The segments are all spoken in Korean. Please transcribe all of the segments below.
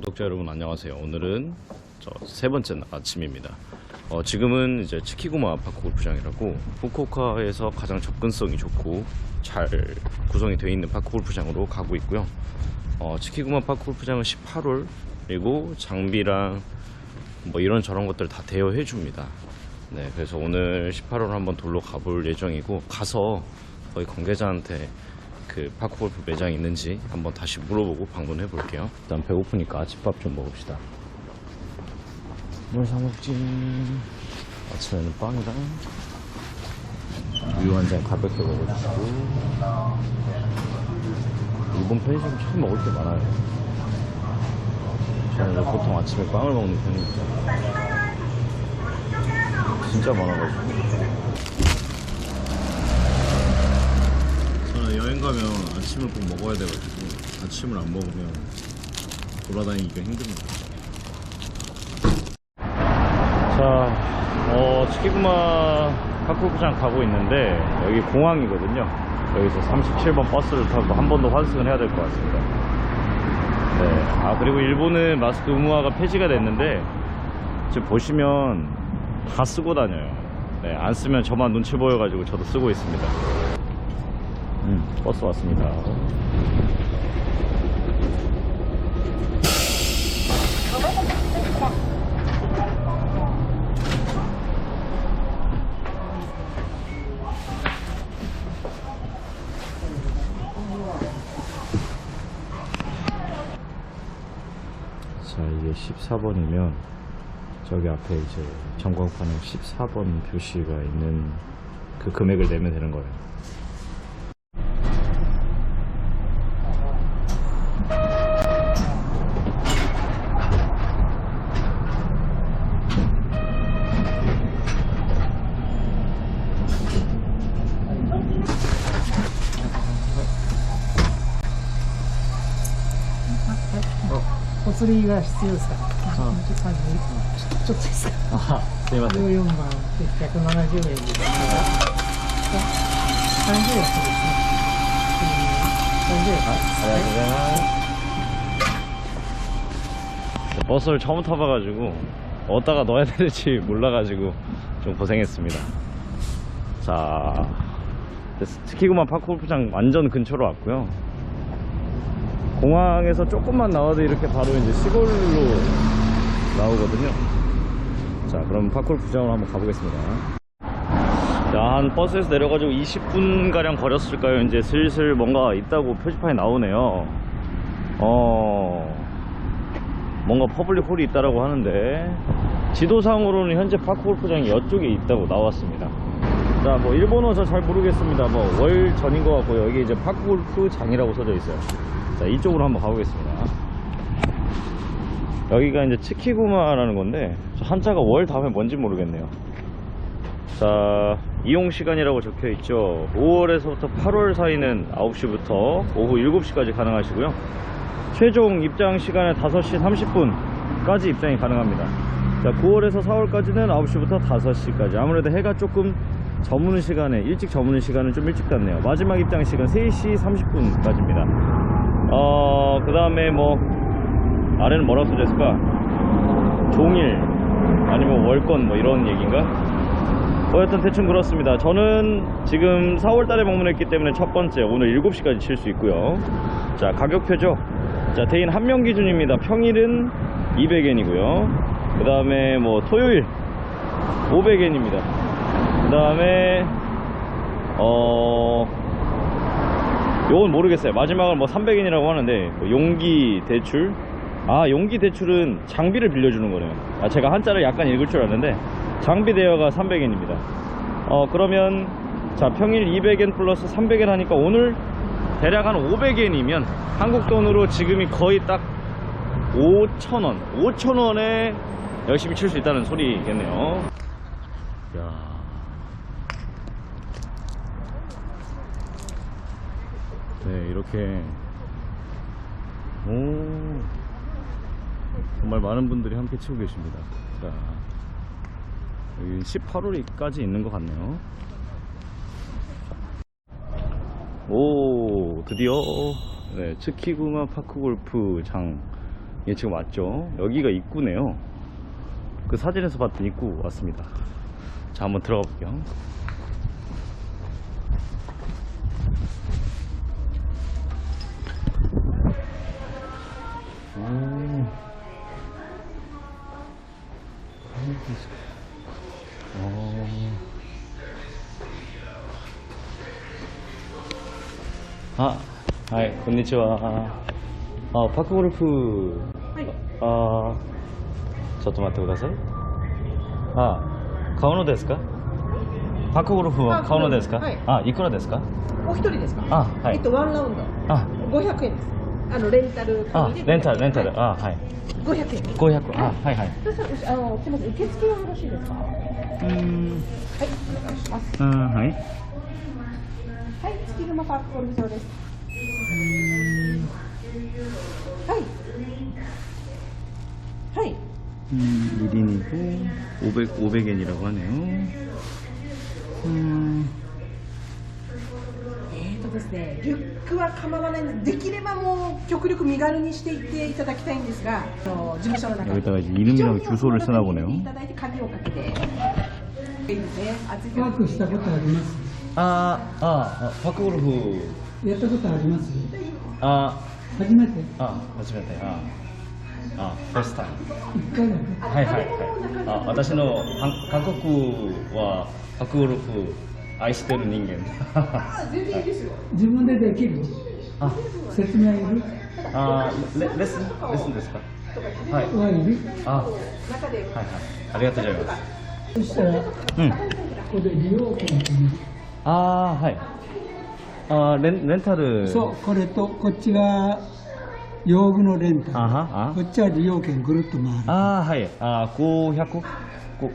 구독자 여러분 안녕하세요. 오늘은 저 세 번째 날 아침입니다. 어, 지금은 이제 치키구마 파크 골프장이라고 후쿠오카에서 가장 접근성이 좋고 잘 구성이 되어 있는 파크 골프장으로 가고 있고요. 어, 치키구마 파크 골프장은 18홀 그리고 장비랑 뭐 이런 저런 것들 다 대여해 줍니다. 네, 그래서 오늘 18홀 한번 돌러 가볼 예정이고 가서 거기 관계자한테 그 파크 골프 매장이 있는지 한번 다시 물어보고 방문해 볼게요. 일단 배고프니까 아침밥 좀 먹읍시다. 뭘 사 먹지? 아침에는 빵이랑 우유 한 잔 가볍게 먹어주시고 일본 편의점 참 먹을 게 많아요. 저는 보통 아침에 빵을 먹는 편이니까 진짜 많아가지고 저는 여행 가면 아침을 꼭 먹어야 돼가지고 아침을 안 먹으면 돌아다니기가 힘듭니다. 자, 어, 치키구마 파크골프장 가고 있는데 여기 공항이거든요. 여기서 37번 버스를 타고 한 번 더 환승을 해야 될 것 같습니다. 네. 아 그리고 일본은 마스크 의무화가 폐지가 됐는데 지금 보시면 다 쓰고 다녀요. 네, 안 쓰면 저만 눈치 보여가지고 저도 쓰고 있습니다. 음, 버스 왔습니다. 자, 이게 14번이면 저기 앞에 이제 전광판에 14번 표시가 있는 그 금액을 내면 되는 거예요. お釣りが必要ですかちょっと感じちょっとですか 아, 네, 맞아요. 14万170円ですから30円そうですねうん30円 안녕하세요. 버스를 처음 타봐가지고 어디다가 넣어야 될지 몰라가지고 좀 고생했습니다. 자, 스키구마 파크골프장 완전 근처로 왔고요. 공항에서 조금만 나와도 이렇게 바로 이제 시골로 나오거든요. 자, 그럼 파크골프장으로 한번 가보겠습니다. 자, 한 버스에서 내려가지고 20분 가량 걸었을까요? 이제 슬슬 뭔가 있다고 표지판이 나오네요. 어, 뭔가 퍼블릭 홀이 있다라고 하는데 지도상으로는 현재 파크 골프장이 이쪽에 있다고 나왔습니다. 자, 뭐 일본어 저 잘 모르겠습니다. 뭐 월 전인 것 같고요. 여기 이제 파크 골프장이라고 써져 있어요. 자, 이쪽으로 한번 가보겠습니다. 여기가 이제 치키구마라는 건데 저 한자가 월 다음에 뭔지 모르겠네요. 자, 이용 시간이라고 적혀 있죠. 5월에서부터 8월 사이는 9시부터 오후 7시까지 가능하시고요. 최종 입장 시간은 5시 30분까지 입장이 가능합니다. 자, 9월에서 4월까지는 9시부터 5시까지. 아무래도 해가 조금 저무는 시간에, 일찍 저무는 시간은 좀 일찍 갔네요. 마지막 입장 시간 3시 30분까지입니다. 어, 그 다음에 뭐, 아래는 뭐라고 써져 있을까? 종일, 아니면 월권 뭐 이런 얘기인가? 어쨌든 대충 그렇습니다. 저는 지금 4월 달에 방문했기 때문에 첫 번째 오늘 7시까지 칠 수 있고요. 자, 가격표죠. 자, 대인 한 명 기준입니다. 평일은 200엔이고요. 그 다음에 뭐 토요일 500엔입니다. 그 다음에 어 요건 모르겠어요. 마지막은 뭐 300엔이라고 하는데 뭐 용기 대출 아 용기 대출은 장비를 빌려주는 거네요. 아 제가 한자를 약간 읽을 줄 아는데 장비 대여가 300엔입니다. 어 그러면 자 평일 200엔 플러스 300엔 하니까 오늘 대략 한 500엔이면 한국 돈으로 지금이 거의 딱 5,000원 5,000원에 열심히 칠 수 있다는 소리겠네요. 야. 네 이렇게 오 정말 많은 분들이 함께 치고 계십니다. 자, 여기 18홀까지 있는 것 같네요. 오, 드디어 네, 츠키구마 파크 골프장이 예, 지금 왔죠. 여기가 입구네요. 그 사진에서 봤던 입구 왔습니다. 자, 한번 들어가 볼게요. あはいこんにちは。あパクゴルフ、はい、あちょっと待ってください。あ買うのですか？パクゴルフは買うのですか、はい、あいくらですか？お一人ですか？あはい。えっとワンラウンド。あ五0円です。あのレンタルあレンタル。レンタル、あはい。五百円。五百あはいはい。そしたらあのすみません受付はよろしいですか？うん。はいお願いします。うんはい。はい月パークはい。はい。음1인이고 500, 500. とですね、リュックは構わないので、できればもう極力身軽にしていっていただきたいんですが、あの事務所の中 여기다가 이제 이름이랑 주소를 쓰나 보네요. いただいて鍵をかけて。いいですね。暑いワークしたことあります 아, 아, 아 파크 골프. やったことあります 아, 初めて 아, 맞습니다. 아, 아, first time. 一回だけはいはいはい。あ、私の韓韓国はパクゴルフ 愛してる人間。全然いいですよ。自分でできる？あ、説明いる？あレレッスンレッスンですか？はい。はいるあ、はいはい。ありがとうございます。そしたらこうん。こで利用あーはい。あーレンレンタル。そうこれとこっちが用具のレンタルあはこっちは利用券ぐるっと回るあ。はい。あー五百。ご五百。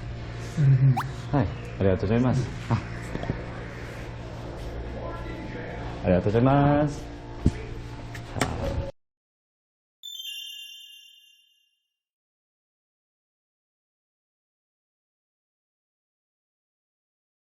はい、ありがとうございます。ありがとうございます。